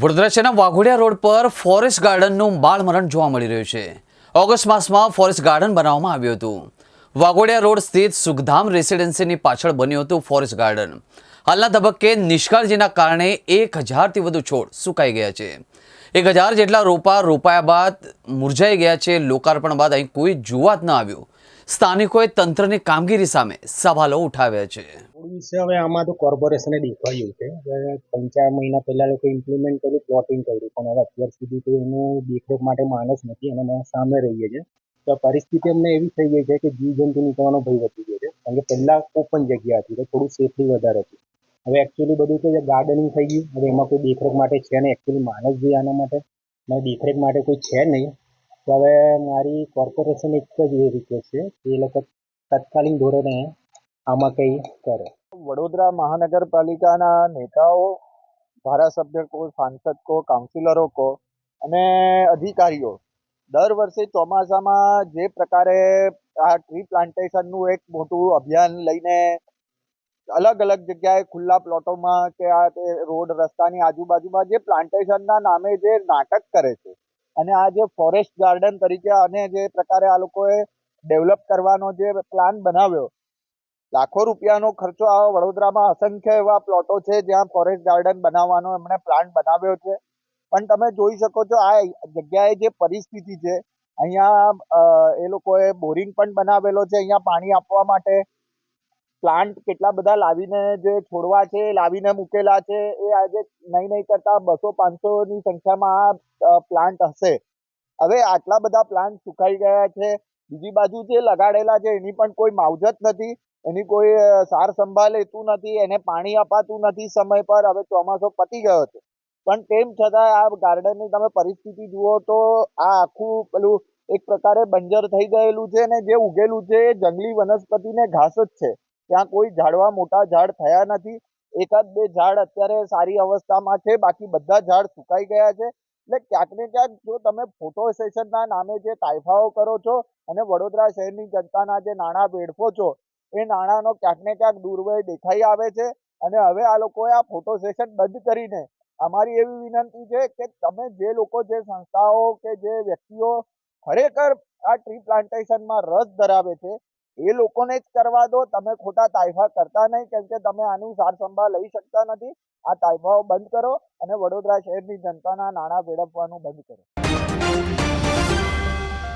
વડોદરા શહેરના વાઘોડિયા રોડ પર ફોરેસ્ટ ગાર્ડનનું બાળમરણ જોવા મળી રહ્યું છે. ઓગસ્ટ માસમાં ફોરેસ્ટ ગાર્ડન બનાવવામાં આવ્યું હતું. વાઘોડિયા રોડ સ્થિત સુખધામ રેસિડેન્સીની પાછળ બન્યું હતું ફોરેસ્ટ ગાર્ડન હાલના તબક્કે નિષ્કાળજીના કારણે એક હજારથી વધુ છોડ સુકાઈ ગયા છે. એક હજાર જેટલા રોપા રોપાયા બાદ મુરઝાઈ ગયા છે. લોકાર્પણ બાદ અહીં કોઈ જોવા જ ન આવ્યું. સ્થાનિકોએ તંત્રની કામગીરી સામે સવાલો ઉઠાવ્યા છે. હવે આમાં તો કોર્પોરેશને દેખાયું છે. ત્રણ ચાર મહિના પહેલા લોકો ઇમ્પ્લિમેન્ટ કર્યું પ્લોટિંગ કર્યું. પણ હવે અત્યાર સુધી તો એનું દેખરેખ માટે માણસ નથી અને સામે રહીએ છીએ તો પરિસ્થિતિ અમને એવી થઈ ગઈ છે કે જીવજંતુ નીકળવાનો ભય વધી ગયો છે. કારણ કે પહેલા ઓપન જગ્યા હતી તો થોડું સેફલી વધારે હતું. હવે એકચ્યુઅલી બધું કે ગાર્ડનિંગ થઈ ગયું. હવે એમાં કોઈ દેખરેખ માટે છે નહીં. એકચ્યુઅલી માણસ જોઈએ આના માટે અને દેખરેખ માટે કોઈ છે નહીં. તો હવે મારી કોર્પોરેશન એક જ એ રિક્વેસ્ટ છે એ લોકો તત્કાલીન ધોરણે આમાં કંઈ કરે. વડોદરા મહાનગરપાલિકાના નેતાઓ, ધારાસભ્ય કો, સાંસદ કો કાઉન્સિલરો કો અને અધિકારીઓ દર વર્ષે ચોમાસામાં જે પ્રકારે આ ટ્રી પ્લાન્ટેશનનું એક મોટું અભિયાન લઈને અલગ અલગ જગ્યાએ ખુલ્લા પ્લોટોમાં કે આ તે રોડ રસ્તાની આજુબાજુમાં જે પ્લાન્ટેશનના નામે જે નાટક કરે છે અને આ જે ફોરેસ્ટ ગાર્ડન તરીકે અને જે પ્રકારે આ લોકોએ ડેવલપ કરવાનો જે પ્લાન બનાવ્યો, લાખો રૂપિયાનો ખર્ચો આ વડોદરામાં અસંખ્ય એવા પ્લોટો છે જ્યાં ફોરેસ્ટ ગાર્ડન બનાવવાનો એમણે પ્લાન બનાવ્યો છે. પણ તમે જોઈ શકો છો આ જગ્યાએ જે પરિસ્થિતિ છે, અહીંયા એ લોકોએ બોરિંગ પણ બનાવેલો છે, અહીંયા પાણી આપવા માટે પ્લાન્ટ કેટલા બધા લાવીને જે છોડવા છે, લાવીને મૂકેલા છે, એ આજે નહીં નહીં કરતા બસો પાંચસોની સંખ્યામાં આ પ્લાન્ટ હશે. હવે આટલા બધા પ્લાન્ટ સુકાઈ ગયા છે. બીજી બાજુ જે લગાડેલા છે, એની પણ કોઈ માવજત નથી. એની કોઈ સાર સંભાળ લેતું નથી. એને પાણી અપાતું નથી સમય પર. હવે ચોમાસો પતી ગયો છે. પણ તેમ છતાં આ ગાર્ડનની તમે પરિસ્થિતિ જુઓ તો આ આખું પેલું એક પ્રકારે બંજર થઈ ગયેલું છે ને જે ઉગેલું છે, એ જંગલી વનસ્પતિને ઘાસ જ છે. ત્યાં કોઈ ઝાડવા મોટા ઝાડ થયા નથી. એકાદ બે ઝાડ અત્યારે સારી અવસ્થામાં છે. બાકી બધા ઝાડ સુકાઈ ગયા છે. એટલે ક્યાંક ને ક્યાંક જો તમે ફોટો સેશનના નામે જે તાઇફાઓ કરો છો અને વડોદરા શહેરની જનતાના જે નાણાં વેડફો છો, એ નાણાંનો ક્યાંક ને ક્યાંક દુર્વ્યય દેખાઈ આવે છે. અને હવે આ લોકોએ આ ફોટો સેશન બંધ કરીને અમારી એવી વિનંતી છે કે તમે જે લોકો, જે સંસ્થાઓ કે જે વ્યક્તિઓ ખરેખર આ ટ્રી પ્લાન્ટેશનમાં રસ ધરાવે છે એ લોકોને જ કરવા દો. તમે ખોટા તાઇફા કરતા નહીં, કેમ કે તમે આનું સાર સંભાળ લઈ શકતા નથી. આ તાઇફાઓ બંધ કરો અને વડોદરા શહેરની જનતાના નાણાં વેડફવાનું બંધ કરો.